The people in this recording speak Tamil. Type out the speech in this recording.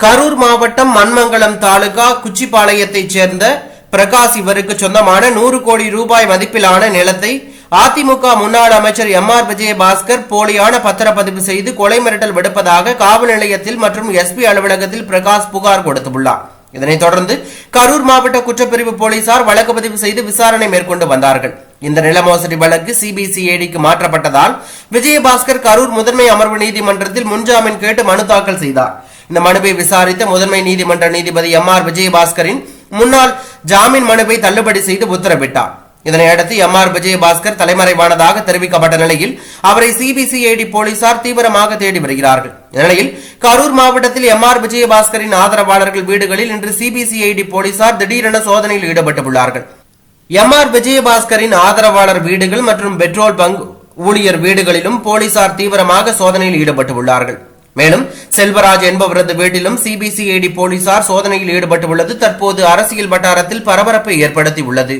கரூர் மாவட்டம் மண்மங்கலம் தாலுகா குச்சிப்பாளையத்தைச் சேர்ந்த பிரகாஷ் இவருக்கு சொந்தமான நூறு கோடி ரூபாய் மதிப்பிலான நிலத்தை அதிமுக முன்னாள் அமைச்சர் எம் ஆர் விஜயபாஸ்கர் போலியான பத்திரப்பதிவு செய்து கொலை மிரட்டல் விடுப்பதாக காவல் நிலையத்தில் மற்றும் எஸ்பி அலுவலகத்தில் பிரகாஷ் புகார் கொடுத்துள்ளார். இதனைத் தொடர்ந்து கரூர் மாவட்ட குற்றப்பிரிவு போலீசார் வழக்கு பதிவு செய்து விசாரணை மேற்கொண்டு வந்தார்கள். இந்த நில மோசடி வழக்கு சிபிசிஐடிக்கு மாற்றப்பட்டதால் விஜயபாஸ்கர் கரூர் முதன்மை அமர்வு நீதிமன்றத்தில் முன்ஜாமீன் கேட்டு மனு தாக்கல் செய்தார். இந்த மனுவை விசாரித்த முதன்மை நீதிமன்ற நீதிபதி எம் ஆர் விஜயபாஸ்கரின் முன்னாள் ஜாமீன் மனுவை தள்ளுபடி செய்து உத்தரவிட்டார். இதனையடுத்து எம் ஆர் விஜயபாஸ்கர் தலைமறைவானதாக தெரிவிக்கப்பட்ட நிலையில் அவரை சிபிசிஐடி போலீசார் தீவிரமாக தேடி வருகிறார்கள். இந்நிலையில் கரூர் மாவட்டத்தில் எம் ஆர் விஜயபாஸ்கரின் ஆதரவாளர்கள் வீடுகளில் இன்று சிபிசிஐடி போலீசார் திடீரென சோதனையில் ஈடுபட்டுள்ளார்கள். எம் ஆர் விஜயபாஸ்கரின் ஆதரவாளர் வீடுகள் மற்றும் பெட்ரோல் பங்க் ஊழியர் வீடுகளிலும் போலீசார் தீவிரமாக சோதனையில் ஈடுபட்டுள்ளார்கள். மேலும் செல்வராஜ் என்பவரது வீட்டிலும் சிபிசிஐடி போலீசார் சோதனையில் ஈடுபட்டுள்ளது. தற்போது அரசியல் வட்டாரத்தில் பரபரப்பை ஏற்படுத்தியுள்ளது.